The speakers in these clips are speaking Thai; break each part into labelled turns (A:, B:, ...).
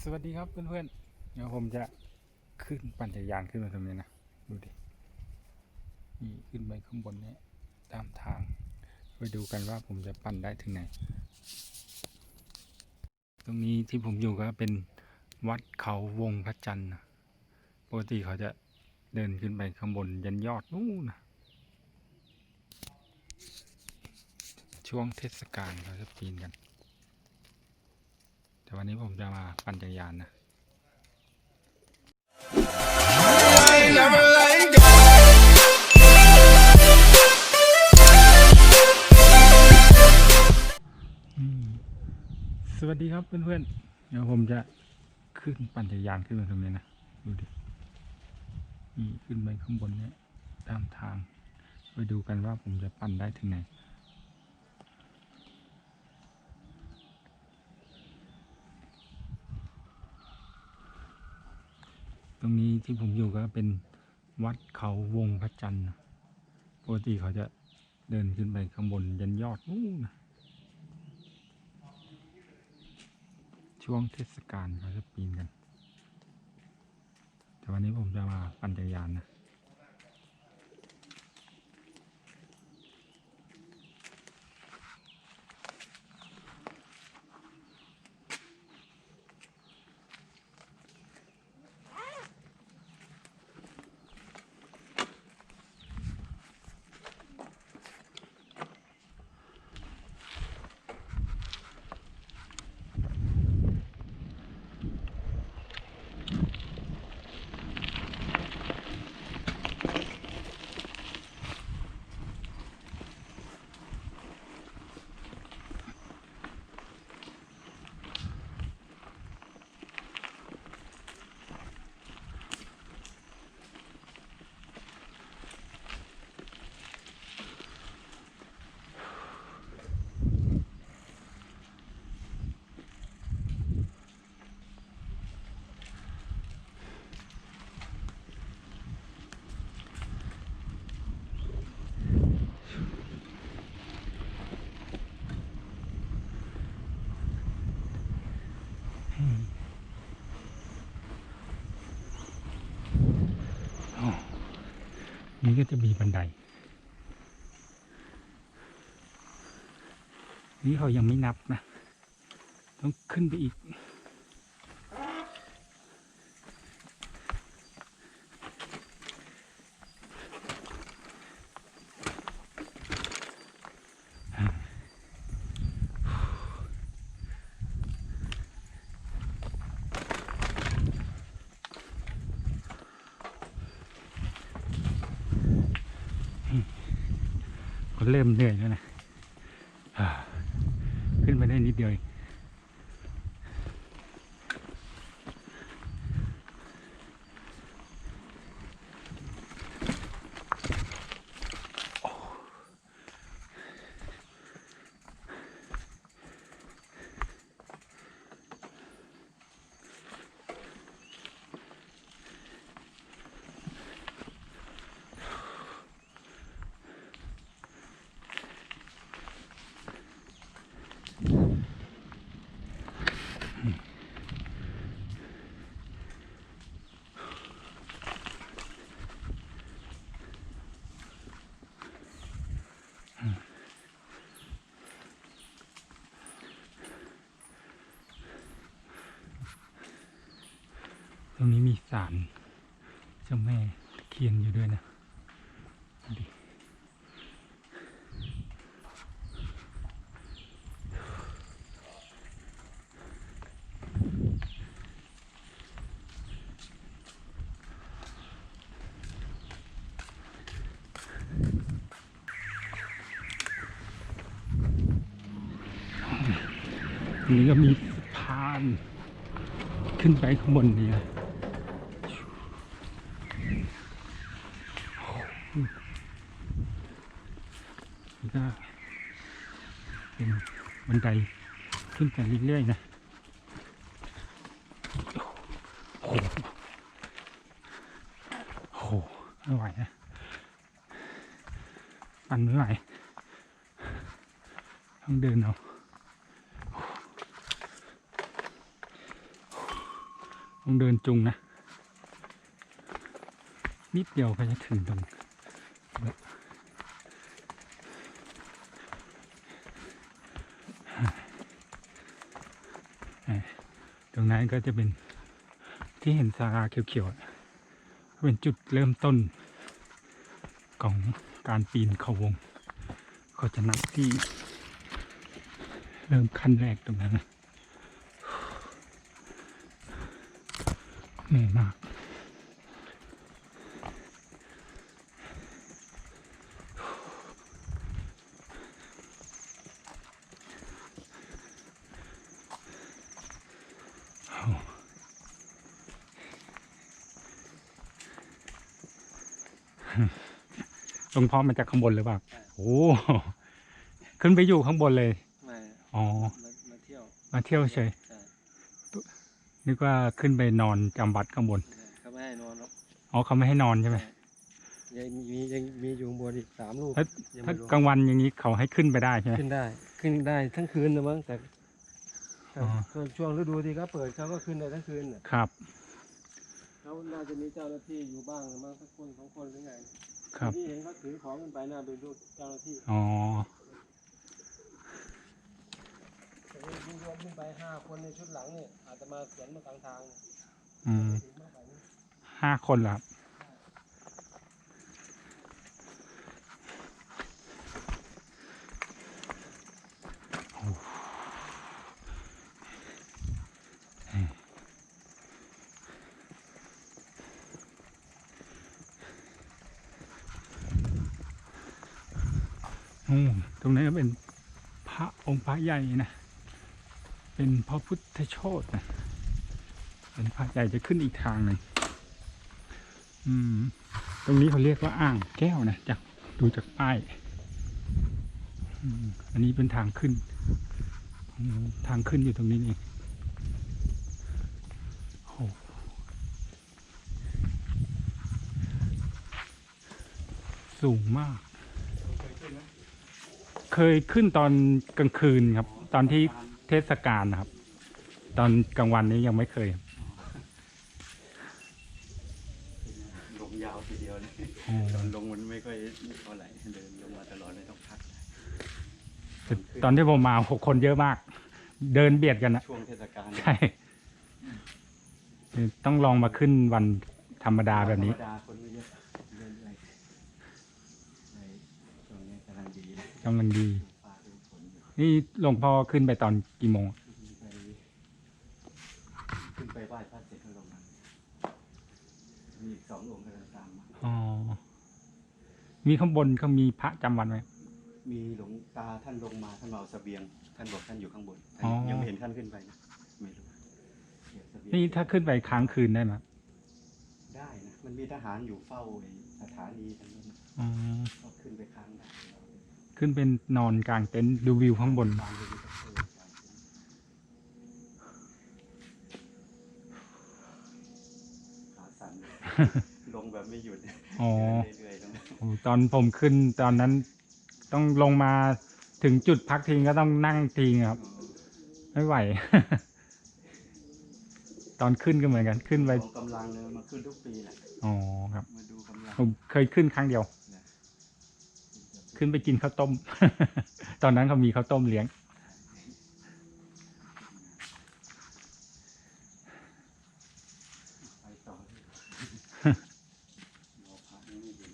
A: สวัสดีครับเพื่อนๆ เดี๋ยวผมจะขึ้นปั่นจักรยานขึ้นมาตรงนี้นะ ดูดิ นี่ขึ้นไปข้างบนเนี้ยตามทาง ไปดูกันว่าผมจะปั่นได้ถึงไหน ตรงนี้ที่ผมอยู่ก็เป็นวัดเขาวงพระจันทร์นะปกติเขาจะเดินขึ้นไปข้างบนยันยอดนู่นนะช่วงเทศกาลเขาจะปีนกัน แต่วันนี้ผมจะมาปั่นจักรยานนะ
B: never letting go.
A: อืมสวัสดีครับเพื่อนๆ เดี๋ยวผมจะขึ้นปั่นจักรยานขึ้นมาตรงนี้นะ ดูดินี่ขึ้นไปข้างบนเนี้ยตามทาง ไปดูกันว่าผมจะปั่นได้ถึงไหน รงนี้ที่ผมอยู่ก็เป็นวัดเขาวงพระจันทร์ปกติเขาจะเดินขึ้นไปข้างบนยันยอดนู่นนะช่วงเทศกาลเขาจะปีนกัน แต่วันนี้ผมจะมาปั่นจักรยานนะ นี้ก็จะมีบันได นี่เขายังไม่นับนะ ต้องขึ้นไปอีก ก็ เริ่มเหนื่อยแล้วนะอ่าขึ้นไปได้นิดเดียวเองโอ้ต รงนี้มีสารเจ้าแม่ตะเคียนอยู่ด้วยนะดูดิตรงนี้ก็มีสะพานขึ้นไปข้างบนนี่นะนี่ก็เป็นบั นไดขึ้นไปเรื่อยๆนะโอ้โหโอ้โหไม่ไหวนะปั่นไม่ไหวต้องเดินเอาต้องเดินจุงนะ นิดเดียวก็จะถึงตรงแล้ว ตรงนั้นก็จะเป็นที่เห็นสาราเขียวๆเป็นจุดเริ่มต้นของการปีนเขาวง ก็จะนับที่ เริ่มขั้นแรกตรงนั้นนะเหนื่อยมาก ลวงพ่อมาจากข้างบนหรือเปล่าโอ้ขึ้นไปอยู่ข้างบนเลย
C: มา
A: อ๋อ
C: มามาเที่ยว
A: มาเที่ยวเฉย
C: ใช่
A: นึกว่าขึ้นไปนอนจำวัดข้างบน
C: เขาไม่ให้นอนหรอก
A: อ๋อเขาไม่ให้นอนใช่ไหม
C: ยังมียังมีอยู่ข้างบนอีกสามลูก
A: ถ้า
C: ยัง
A: ถ้า
C: ไม่รู้
A: กลางวันอย่างนี้เขาให้ขึ้นไปได้ใช่ไหม
C: ขึ้นได้ ขึ้นได้ทั้งคืนนะมั้งแต่
A: อ๋อ
C: ส่วนช่วงฤดูที่เขาเปิดเขาก็ขึ้นได้ทั้งคืนน่ะ
A: ครับ
C: เขาน่าจะมีเจ้าหน้าที่อยู่บ้างนะมั้งสักคนสองคนหรือไง
A: ครับ
C: ที่เห็นเขาถือของขึ้นไปน่าเป็นลูกเจ้าหน้าที่
A: อ๋อ
C: แต่ว่ายิ่งรวมขึ้นไปห้าคนในชุดหลังเนี่ยอาจจะมาสวนมากลางทางเนี่ย
A: อืม
C: ถึงมากกว่านี้
A: ห้าคนเหรอครับโอ้โอ้ตรงนี้นก็เป็นพระองค์พระ ใหญ่นะ เป็นพระพุทธโชตนะเป็นพระใหญ่จะขึ้นอีกทางหนึ่งอืม ตรงนี้เขาเรียกว่าอ่างแก้วนะจากดูจากป้ายอันนี้เป็นทางขึ้น ทางขึ้นอยู่ตรงนี้เองโอ้สูงมาก เคยขึ้นตอนกลางคืนครับ ตอนที่เทศกาลนะครับ ตอนกลางวันนี้ยังไม่เคยครับ
D: ลงยาวทีเดียวเลย
A: อ๋อ
D: ตอนลงมันไม่ค่อยเท่าไหร่เดินลงมาตลอดไม่ต้องพัก
A: แต่ตอนที่ผมมาหกคนเยอะมาก เดินเบียดกันนะ
D: ช่วงเทศกาล
A: ใช่ ต้องลองมาขึ้นวันธรรมดาแบบนี้
D: ธรรมดาคนไม่เยอะเรื่อยๆในช่วงนี้กำลังดีเลย
A: กำลังดี
D: ฟ้าเป็นฝนอยู่
A: นี่หลวงพ่อขึ้นไปตอนกี่โมง
D: ขึ้นไปขึ้นไปไหว้พระเสร็จก็ลงมามีอีกสององค์กำลังตามมา
A: อ๋อ มีข้างบนเขามีพระจำวันไหม
D: มีหลวงตาท่านลงมาท่านมาเอาเสบียง ท่านบอกท่านอยู่ข้างบน
A: อ๋อ
D: ยังไม่เห็นท่านขึ้นไปนะไม่รู้เก็บเสบียง
A: นี่ถ้าขึ้นไปค้างคืนได้ไหม
D: ได้นะมันมีทหารอยู่เฝ้าไอ้สถานีทั้งนั้น
A: อ๋อ
D: ก็ขึ้นไปค้างได้
A: ขึ้นเป็นนอนกลางเต็นท์ดูวิวข้างบน
D: วางเฮลิคอปเตอร์กลางเต็นท์ขาสั่นลงแบบไม่หยุด
A: อ๋อ
D: เรื่อยๆตรงนั้น
A: โอ้ตอนผมขึ้นตอนนั้นต้องลงมาถึงจุดพักทิ้งก็ต้องนั่งทิ้งครับ ไม่ไหว ตอนขึ้นก็เหมือนกันขึ้นไป
D: ของกำลังเนี่ยมาขึ้นทุกปีแหละ
A: อ๋อครับ
D: มาดูกำลัง
A: ผมเคยขึ้นครั้งเดียว
D: นะ
A: ขึ้นไปกินข้าวต้ม ตอนนั้นเขามีข้าวต้มเลี้ยง
D: ไปต่อเลยรอพระนี่ไม่เห็น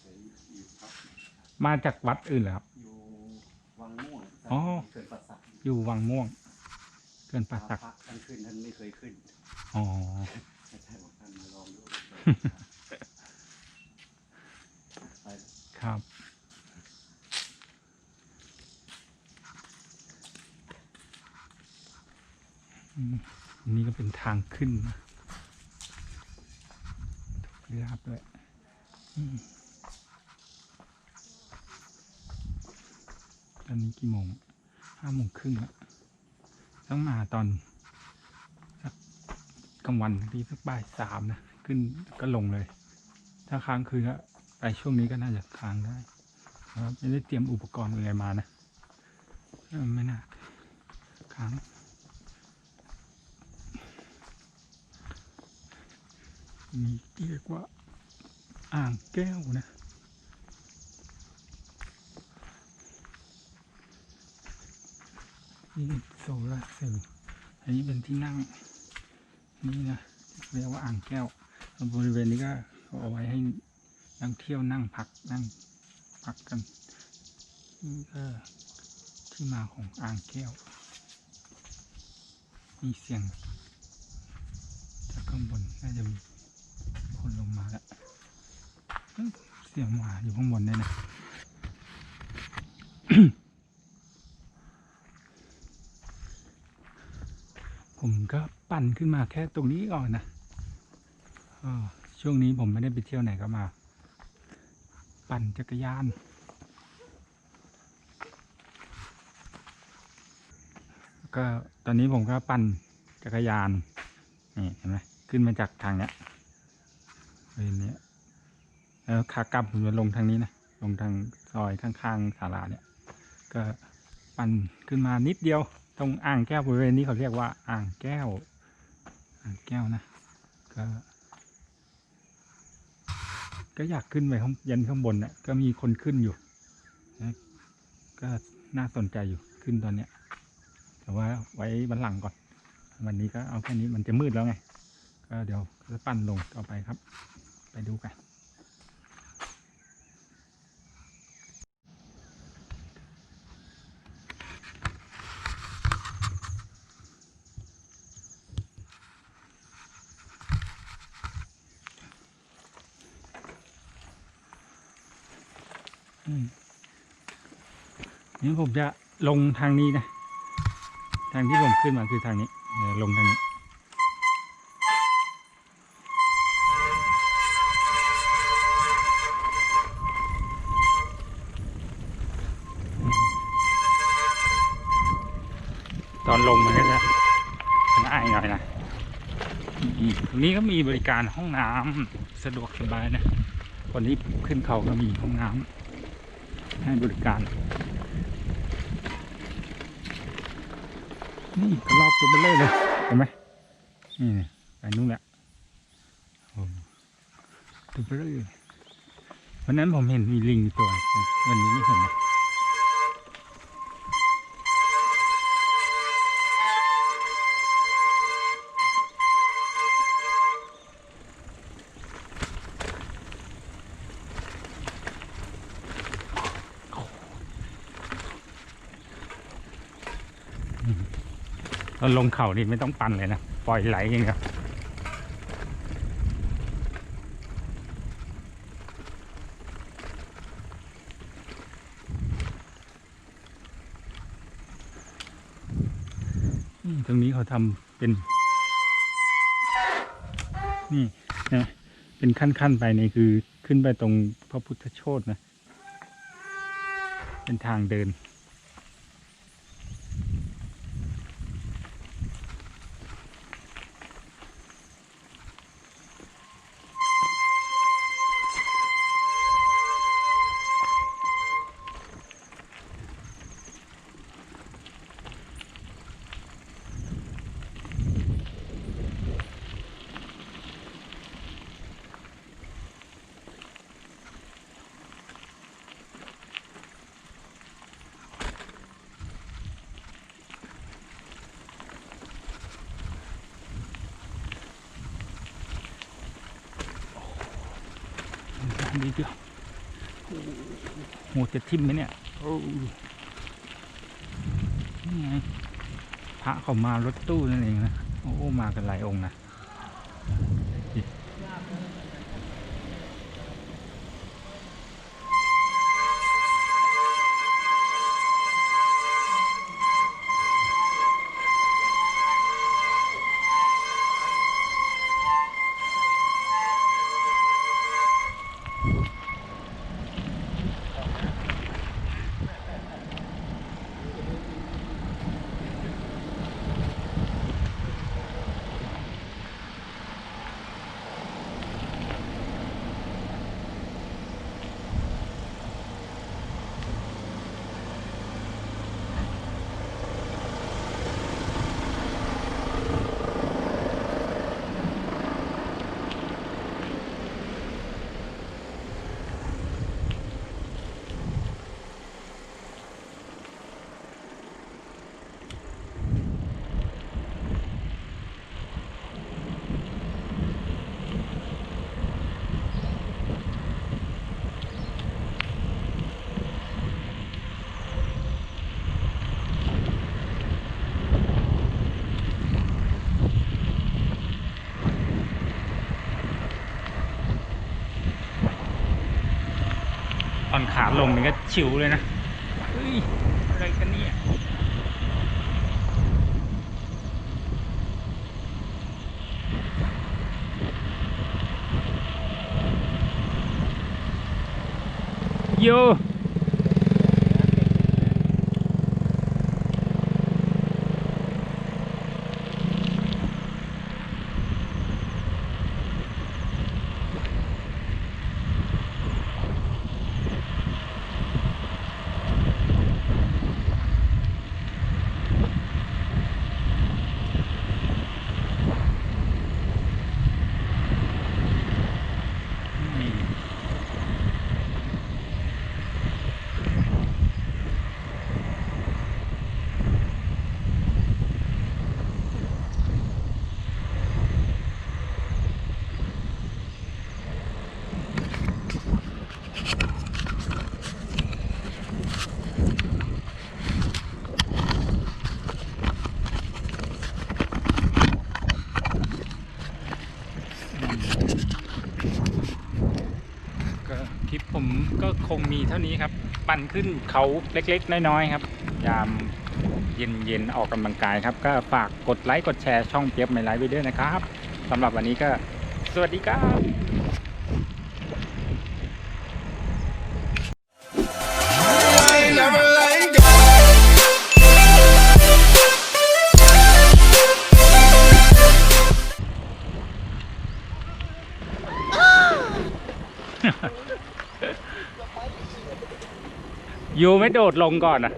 D: ไปอยู่พัก
A: มาจากวัดอื่นเหรอครับ
D: อยู่วังม่วง
A: อ๋อ
D: เกินประสัก
A: อยู่วังม่วง เกินป่าสัก
D: พระท่านขึ้นท่านไม่เคยขึ้น
A: อ๋อ
D: ไม่ใช่บอกท่านมาลองดูไป
A: ครับ อืมอันนี้ก็ เป็นทางขึ้นนะถูกลาบด้วยตอนนี้กี่โมงห้าโมงครึ่งแล้วต้องมาตอนกลางวันทีสักบ่ายสามนะ ขึ้นก็ลงเลย ถ้าค้างคืนก็ไปช่วงนี้ก็น่าจะค้างได้ครับไม่ได้เตรียมอุปกรณ์อะไรมานะไม่น่าค้าง นี่เรียกว่าอ่างแก้วนะ นี่เป็นโซลาเซลล์อันนี้เป็นที่นั่ง นี่นะเรียกว่าอ่างแก้ว บริเวณนี้ก็เขาเอาไว้ให้นักเที่ยวนั่งพักนั่งพักกันนี่ก็ที่มาของอ่างแก้ว มีเสียงจากข้างบนน่าจะมีคนลงมาแล้ว เสียงหมาอยู่ข้างบนเนี่ยนะผมก็ปั่นขึ้นมาแค่ตรงนี้ก่อนนะออช่วงนี้ผมไม่ได้ไปเที่ยวไหนก็มา ปั่นจักรยาน ก็ตอนนี้ผมก็ปั่นจักรยาน นี่เห็นไหมขึ้นมาจากทางเนี้ยเฮ้ยเนี้ย แล้วขากลับผมจะลงทางนี้นะลงทางซอยข้างๆศาลาเนี่ย ก็ปั่นขึ้นมานิดเดียว ตรงอ่างแก้วบริเวณนี้เขาเรียกว่าอ่างแก้ว อ่างแก้วนะ ก็ ก็อยากขึ้นไปข้างยันข้างบนนี่ยก็มีคนขึ้นอยู่นะก็น่าสนใจอยู่ขึ้นตอนเนี้ย แต่ว่าไว้บันหลังก่อน วันนี้ก็เอาแค่นี้มันจะมืดแล้วไง ก็เดี๋ยวจะปั้นลงต่อไปครับ ไปดูกัน นี่ผมจะลงทางนี้นะ ทางที่ผมขึ้นมาคือทางนี้ลงทางนี้ตอนลงมันก็จะง่ายหน่อยนะตรงนี้ก็มีบริการห้องน้ำสะดวกสบายนะคนที่ขึ้นเขาก็มีห้องน้ำให้บริการ นี่กระลอกตัวเบลเลยเลยเห็นไหมนี่ไปนู่นแหละตัวเบลเลยวันนั้นผมเห็นมีลิงตัววันนี้ไม่เห็นนะ ลงเขานี่ไม่ต้องปั่นเลยนะ ปล่อยไหลเองครับตรงนี้เขาทำเป็น นี่นะเป็นขั้น ๆ ไปนี่คือขึ้นไปตรงพระพุทธโชตนะ เป็นทางเดิน นี้เดียวโหจะทิ่มไหมเนี่ยนี่ไงพระเขามารถตู้นั่นเองนะ โอ้ มากันหลายองค์นะ อนขาลงนี่ก็ชิวเลยนะเฮ้ยอะไรกันเนี่ยโย นี่ก็คลิปผมก็คง มีเท่านี้ครับ ปั่นขึ้นเขาเล็กๆ น้อยๆครับ ยามเย็นๆออกกำลังกายครับ ก็ฝากกดไลค์กดแชร์ช่องเปียบไม่ไลฟ์ไปด้วยนะครับสำหรับวันนี้ก็สวัสดีครับ ยูไม่โดดลงก่อนอะ